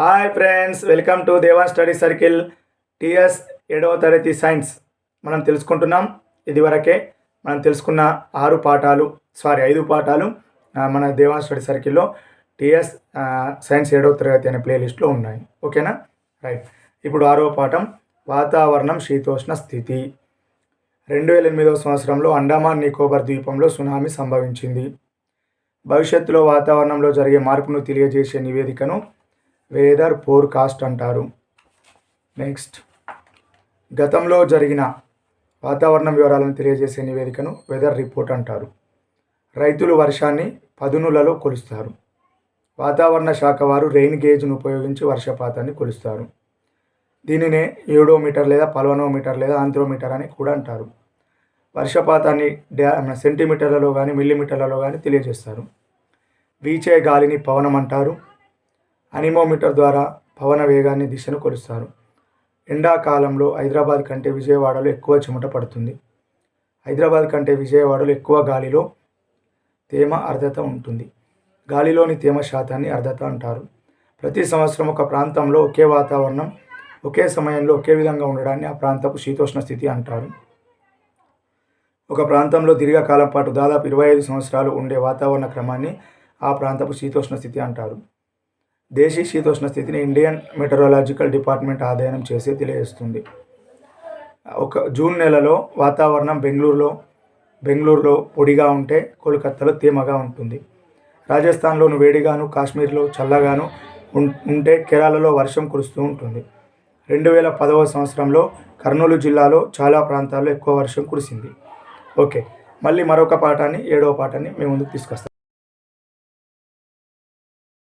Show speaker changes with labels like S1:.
S1: Hi friends welcome to Deva study circle TS ఏడవ తరగతి science మనం తెలుసుకుంటున్నాం. ఇదివరకే మనం తెలుసుకున్న ఆరు పాఠాలు సారీ ఐదు పాఠాలు మన దేవా స్టడీ సర్కిల్లో టిఎస్ సైన్స్ ఏడవ తరగతి అనే ప్లేలిస్ట్లో ఉన్నాయి. ఓకేనా? రైట్ ఇప్పుడు ఆరవ పాఠం వాతావరణం శీతోష్ణ స్థితి. రెండు వేల ఎనిమిదవ సంవత్సరంలో అండమాన్ నికోబార్ ద్వీపంలో సునామీ సంభవించింది. భవిష్యత్తులో వాతావరణంలో జరిగే మార్పును తెలియజేసే నివేదికను వేదర్ ఫోర్కాస్ట్ అంటారు. నెక్స్ట్ గతంలో జరిగిన వాతావరణ వివరాలను తెలియజేసే నివేదికను వెదర్ రిపోర్ట్ అంటారు. రైతులు వర్షాన్ని పదునులలో కొలుస్తారు. వాతావరణ శాఖ వారు రెయిన్ గేజ్ను ఉపయోగించి వర్షపాతాన్ని కొలుస్తారు. దీనినే ఏడోమీటర్ లేదా పల్వనోమీటర్ లేదా ఆంథ్రోమీటర్ అని కూడా అంటారు. వర్షపాతాన్ని డ్యా సెంటీమీటర్లలో కానీ మిల్లీమీటర్లలో కానీ తెలియజేస్తారు. వీచే గాలిని పవనం అంటారు. అనిమోమీటర్ ద్వారా పవన వేగాన్ని దిశను కొలుస్తారు. ఎండాకాలంలో హైదరాబాద్ కంటే విజయవాడలో ఎక్కువ చెమట పడుతుంది. హైదరాబాద్ కంటే విజయవాడలో ఎక్కువ గాలిలో తేమ అర్ధత ఉంటుంది. గాలిలోని తేమ శాతాన్ని అర్ధత అంటారు. ప్రతి సంవత్సరం ఒక ప్రాంతంలో ఒకే వాతావరణం ఒకే సమయంలో ఒకే విధంగా ఉండడాన్ని ఆ ప్రాంతపు శీతోష్ణ స్థితి అంటారు. ఒక ప్రాంతంలో దీర్ఘకాలం పాటు దాదాపు ఇరవై ఐదు సంవత్సరాలు ఉండే వాతావరణ క్రమాన్ని ఆ ప్రాంతపు శీతోష్ణ స్థితి అంటారు. దేశీ శీతోష్ణ స్థితిని ఇండియన్ మెటరాలజికల్ డిపార్ట్మెంట్ ఆధ్యయనం చేసి తెలియజేస్తుంది. ఒక జూన్ నెలలో వాతావరణం బెంగళూరులో బెంగళూరులో పొడిగా ఉంటే కోల్కత్తాలో తేమగా ఉంటుంది. రాజస్థాన్లోను వేడిగాను కాశ్మీర్లో చల్లగాను ఉం- ఉంటే కేరళలో వర్షం కురుస్తూ ఉంటుంది. రెండు వేల పదవ సంవత్సరంలో కర్నూలు జిల్లాలో చాలా ప్రాంతాల్లో ఎక్కువ వర్షం కురిసింది. ఓకే మళ్ళీ మరొక పాఠాన్ని ఏడవ పాఠాన్ని మేము ముందుకు తీసుకొస్తాం